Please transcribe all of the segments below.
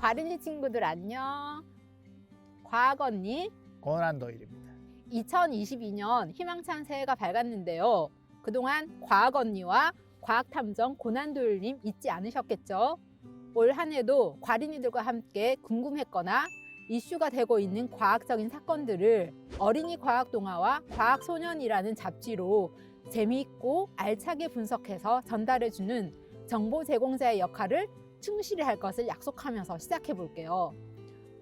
과린이 친구들 안녕. 과학 언니, 고난 도일입니다. 2022년 희망찬 새해가 밝았는데요. 그동안 과학 언니와 과학 탐정 고난도일님 잊지 않으셨겠죠? 올 한 해도 과린이들과 함께 궁금했거나 이슈가 되고 있는 과학적인 사건들을 어린이 과학 동화와 과학 소년이라는 잡지로 재미있고 알차게 분석해서 전달해주는 정보 제공자의 역할을 충실히 할 것을 약속하면서 시작해 볼게요.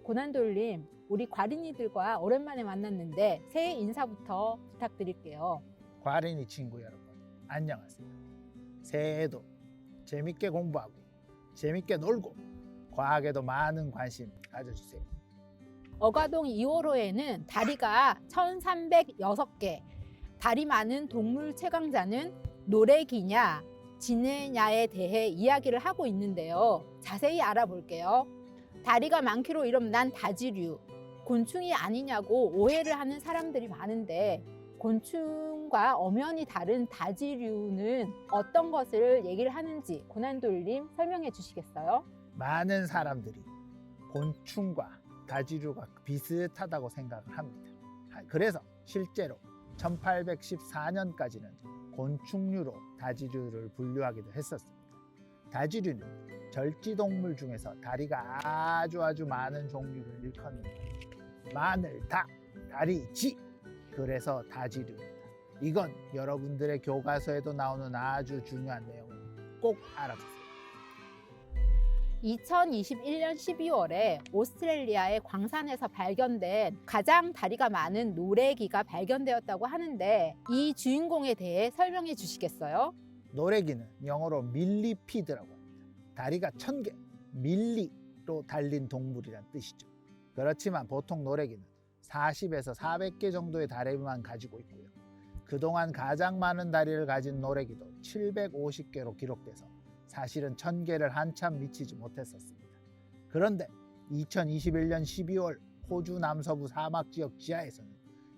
고난돌님, 우리 과린이들과 오랜만에 만났는데 새해 인사부터 부탁드릴게요. 과린이 친구 여러분, 안녕하세요. 새해에도 재밌게 공부하고 재밌게 놀고 과학에도 많은 관심 가져주세요. 어가동 2호로에는 다리가 1,306개, 다리 많은 동물 최강자는 노래기냐, 지느냐에 대해 이야기를 하고 있는데요. 자세히 알아볼게요. 다리가 많기로 이름난 다지류, 곤충이 아니냐고 오해를 하는 사람들이 많은데 곤충과 엄연히 다른 다지류는 어떤 것을 얘기를 하는지 고난돌님 설명해 주시겠어요? 많은 사람들이 곤충과 다지류가 비슷하다고 생각을 합니다. 하- 그래서 실제로 1814년까지는 곤충류로 다지류를 분류하기도 했었습니다. 다지류는 절지동물 중에서 다리가 아주 아주 많은 종류를 일컫는다. 마늘, 닭, 다리, 지. 그래서 다지류입니다. 이건 여러분들의 교과서에도 나오는 아주 중요한 내용을 꼭 알아두세요. 2021년 12월에 오스트레일리아의 광산에서 발견된 가장 다리가 많은 노래기가 발견되었다고 하는데 이 주인공에 대해 설명해 주시겠어요? 노래기는 영어로 밀리피드라고 합니다. 다리가 천 개, 밀리로 달린 동물이란 뜻이죠. 그렇지만 보통 노래기는 40에서 400개 정도의 다리만 가지고 있고요. 그동안 가장 많은 다리를 가진 노래기도 750개로 기록돼서 사실은 1000개를 한참 미치지 못했었습니다. 그런데 2021년 12월 호주 남서부 사막 지역 지하에서는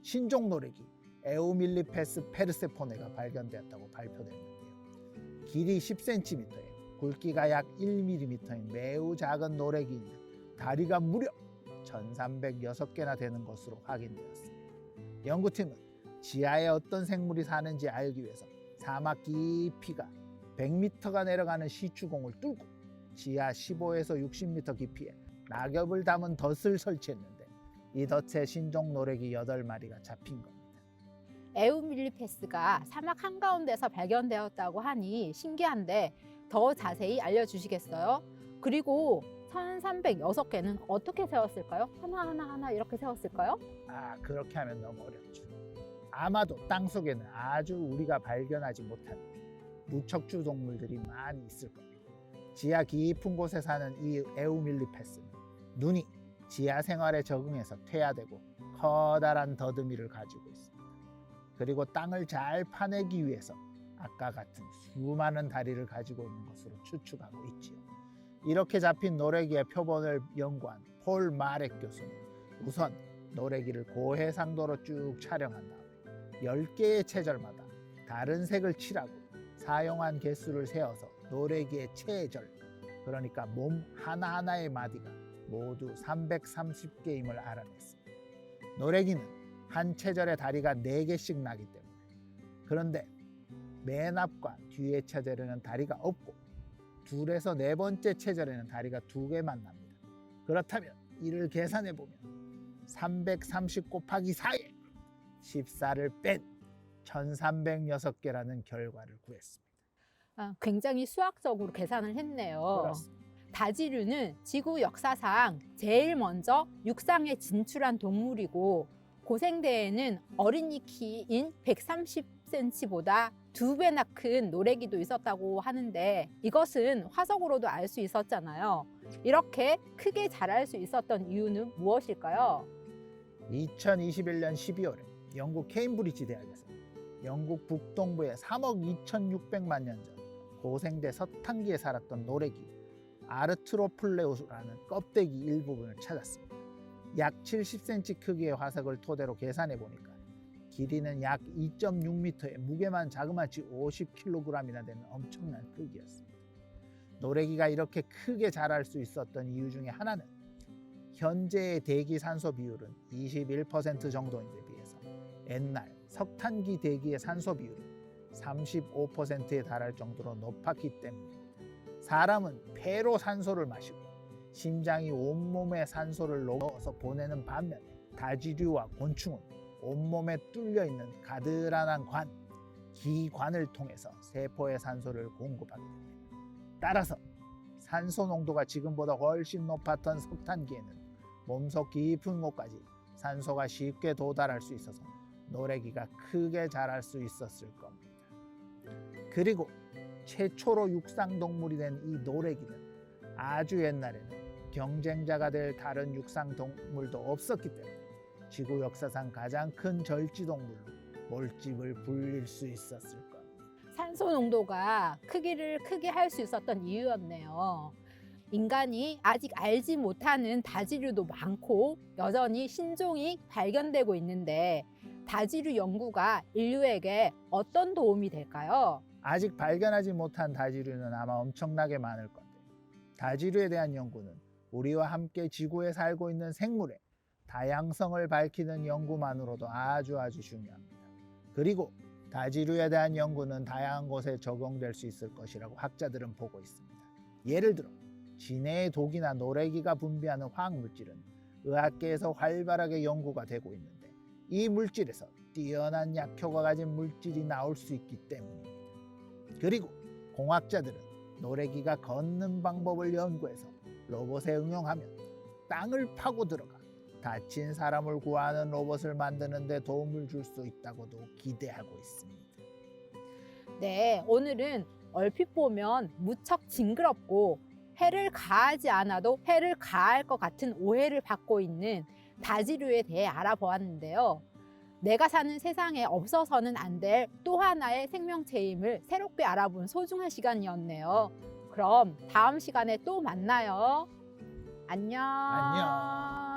신종 노래기 에오밀리페스 페르세포네가 발견되었다고 발표됐는데요. 길이 10cm에 굵기가 약 1mm인 매우 작은 노래기 있는 다리가 무려 1306개나 되는 것으로 확인되었습니다. 연구팀은 지하에 어떤 생물이 사는지 알기 위해서 사막 깊이가 100m가 내려가는 시추공을 뚫고 지하 15에서 60m 깊이에 낙엽을 담은 덫을 설치했는데 이 덫에 신종 노래기 8마리가 잡힌 겁니다. 에우밀리페스가 사막 한가운데서 발견되었다고 하니 신기한데 더 자세히 알려주시겠어요? 그리고 1306개는 어떻게 세웠을까요? 하나하나 하나 이렇게 세웠을까요? 아 그렇게 하면 너무 어렵죠. 아마도 땅 속에는 아주 우리가 발견하지 못한 무척추 동물들이 많이 있을 겁니다. 지하 깊은 곳에 사는 이 에우밀리페스는 눈이 지하 생활에 적응해서 퇴화되고 커다란 더듬이를 가지고 있습니다. 그리고 땅을 잘 파내기 위해서 아까 같은 수많은 다리를 가지고 있는 것으로 추측하고 있지요. 이렇게 잡힌 노래기의 표본을 연구한 폴 마렉 교수는 우선 노래기를 고해상도로 쭉 촬영한 다음에 10개의 체절마다 다른 색을 칠하고 사용한 개수를 세어서 노래기의 체절, 그러니까 몸 하나하나의 마디가 모두 330개임을 알아냈습니다. 노래기는 한 체절에 다리가 4개씩 나기 때문에 그런데 맨 앞과 뒤의 체절에는 다리가 없고 둘에서 네 번째 체절에는 다리가 두 개만 납니다. 그렇다면 이를 계산해 보면 330 곱하기 4에 14를 뺀 1306개라는 결과를 구했습니다. 아, 굉장히 수학적으로 계산을 했네요. 그렇습니다. 다지류는 지구 역사상 제일 먼저 육상에 진출한 동물이고 고생대에는 어린이 키인 130cm보다 두 배나 큰 노래기도 있었다고 하는데 이것은 화석으로도 알 수 있었잖아요. 이렇게 크게 자랄 수 있었던 이유는 무엇일까요? 2021년 12월에 영국 케임브리지 대학에서 영국 북동부의 3억 2,600만 년 전 고생대 서탄기에 살았던 노래기 아르트로플레우스라는 껍데기 일부분을 찾았습니다. 약 70cm 크기의 화석을 토대로 계산해 보니까 길이는 약 2.6m에 무게만 자그마치 50kg이나 되는 엄청난 크기였습니다. 노래기가 이렇게 크게 자랄 수 있었던 이유 중에 하나는 현재의 대기 산소 비율은 21% 정도인데 비해서 옛날 석탄기 대기의 산소 비율이 35%에 달할 정도로 높았기 때문입니다. 사람은 폐로 산소를 마시고 심장이 온몸에 산소를 넣어서 보내는 반면에 다지류와 곤충은 온몸에 뚫려 있는 가드란한 관, 기관을 통해서 세포에 산소를 공급하게 됩니다. 따라서 산소 농도가 지금보다 훨씬 높았던 석탄기에는 몸속 깊은 곳까지 산소가 쉽게 도달할 수 있어서 노래기가 크게 자랄 수 있었을 겁니다. 그리고 최초로 육상동물이 된 이 노래기는 아주 옛날에는 경쟁자가 될 다른 육상동물도 없었기 때문에 지구 역사상 가장 큰 절지동물로 몰집을 불릴 수 있었을 겁니다. 산소 농도가 크기를 크게 할 수 있었던 이유였네요. 인간이 아직 알지 못하는 다지류도 많고 여전히 신종이 발견되고 있는데 다지류 연구가 인류에게 어떤 도움이 될까요? 아직 발견하지 못한 다지류는 아마 엄청나게 많을 건데 다지류에 대한 연구는 우리와 함께 지구에 살고 있는 생물의 다양성을 밝히는 연구만으로도 아주 아주 중요합니다. 그리고 다지류에 대한 연구는 다양한 곳에 적용될 수 있을 것이라고 학자들은 보고 있습니다. 예를 들어 진해의 독이나 노래기가 분비하는 화학 물질은 의학계에서 활발하게 연구가 되고 있는데 이 물질에서 뛰어난 약효가 가진 물질이 나올 수 있기 때문입니다. 그리고 공학자들은 노래기가 걷는 방법을 연구해서 로봇에 응용하면 땅을 파고 들어가 다친 사람을 구하는 로봇을 만드는 데 도움을 줄 수 있다고도 기대하고 있습니다. 네, 오늘은 얼핏 보면 무척 징그럽고 해를 가하지 않아도 해를 가할 것 같은 오해를 받고 있는 다지류에 대해 알아보았는데요. 내가 사는 세상에 없어서는 안 될 또 하나의 생명체임을 새롭게 알아본 소중한 시간이었네요. 그럼 다음 시간에 또 만나요. 안녕. 안녕.